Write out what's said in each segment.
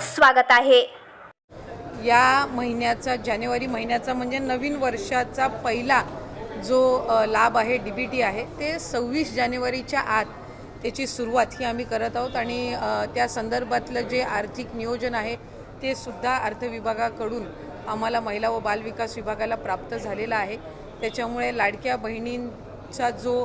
स्वागत आहे. या महिन्याचा जानेवारी महिन्याचा म्हणजे नवीन वर्षाचा पहिला जो लाभ आहे डी बी टी आहे ते सव्वीस जानेवारीच्या आत त्याची सुरुवात ही आम्ही करत आहोत आणि त्या संदर्भातलं जे आर्थिक नियोजन आहे ते सुद्धा अर्थ विभागाकडून आम्हाला महिला व बालविकास विभागाला प्राप्त झालेला आहे. त्याच्यामुळे लाडक्या बहिणींचा जो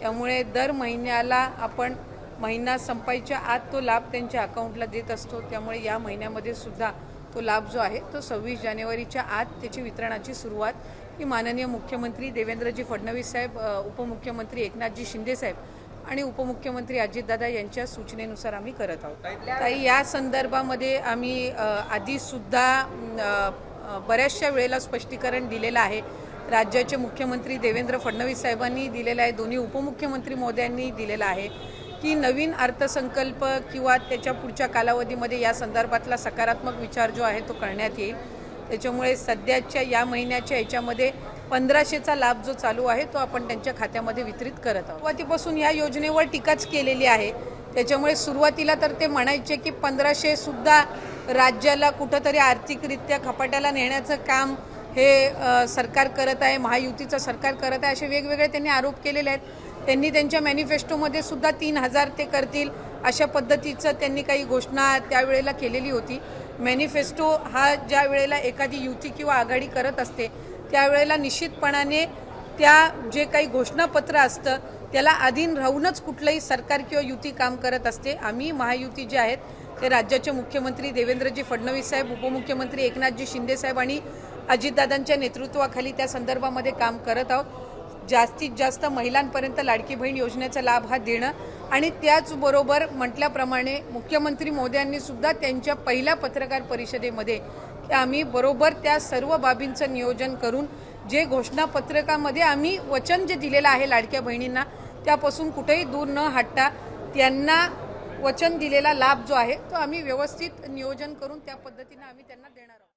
त्यामुळे दर महिन्याला आपण महिना संपायच्या आत तो लाभ त्यांच्या अकाउंटला देत असतो. त्यामुळे या महिन्यामध्ये सुद्धा तो लाभ जो आहे तो सव्वीस जानेवारीच्या आत त्याची वितरणाची सुरुवात ही माननीय मुख्यमंत्री देवेंद्रजी फडणवीस साहेब उपमुख्यमंत्री एकनाथजी शिंदे साहेब आणि उपमुख्यमंत्री अजितदादा यांच्या सूचनेनुसार आम्ही करत आहोत. ताई या संदर्भामध्ये आम्ही आधीसुद्धा बऱ्याचशा वेळेला स्पष्टीकरण दिलेलं आहे. राज्याचे मुख्यमंत्री देवेंद्र फडणवीस साहेबांनी दिलेलं आहे. दोन्ही उपमुख्यमंत्री मोद्यांनी दिलेला आहे की नवीन अर्थसंकल्प किंवा त्याच्या पुढच्या कालावधीमध्ये या संदर्भातला सकारात्मक विचार जो आहे तो करण्यात येईल. त्याच्यामुळे सध्याच्या या महिन्याच्या याच्यामध्ये पंधराशेचा लाभ जो चालू आहे तो आपण त्यांच्या खात्यामध्ये वितरित करत आहोत. सुरुवातीपासून या योजनेवर टीकाच केलेली आहे. त्याच्यामुळे सुरुवातीला तर ते म्हणायचे की पंधराशेसुद्धा राज्याला कुठंतरी आर्थिकरित्या खपाट्याला नेण्याचं काम हे सरकार करत आहे महायुतीचं सरकार करत आहे असे वेगवेगळे त्यांनी आरोप केलेले आहेत. त्यांनी त्यांच्या मॅनिफेस्टोमध्ये सुद्धा तीन हजार ते करतील अशा पद्धतीचं त्यांनी काही घोषणा त्यावेळेला केलेली होती. मॅनिफेस्टो हा ज्या वेळेला एखादी युती किंवा आघाडी करत असते त्यावेळेला निश्चितपणाने त्या जे काही घोषणापत्र असतं त्याला अधीन राहूनच कुठलंही सरकार किंवा युती काम करत असते. आम्ही महायुती जे आहेत ते राज्याचे मुख्यमंत्री देवेंद्रजी फडणवीस साहेब उपमुख्यमंत्री एकनाथजी शिंदेसाहेब आणि अजितदादांच्या नेतृत्वाखाली त्या संदर्भामध्ये काम करत आहोत. जास्तीत जास्त महिलांपर्यंत लाडकी बहीण योजनेचा लाभ हा देणं आणि त्याचबरोबर म्हटल्याप्रमाणे मुख्यमंत्री मोदयांनी सुद्धा त्यांच्या पहिल्या पत्रकार परिषदेमध्ये आम्ही बरोबर त्या सर्व बाबींचं नियोजन करून जे घोषणापत्रकामध्ये आम्ही वचन जे दिलेलं आहे लाडक्या बहिणींना त्यापासून कुठेही दूर न हटता त्यांना वचन दिलेला लाभ जो आहे तो आम्ही व्यवस्थित नियोजन करून त्या पद्धतीनं आम्ही त्यांना देणार आहोत.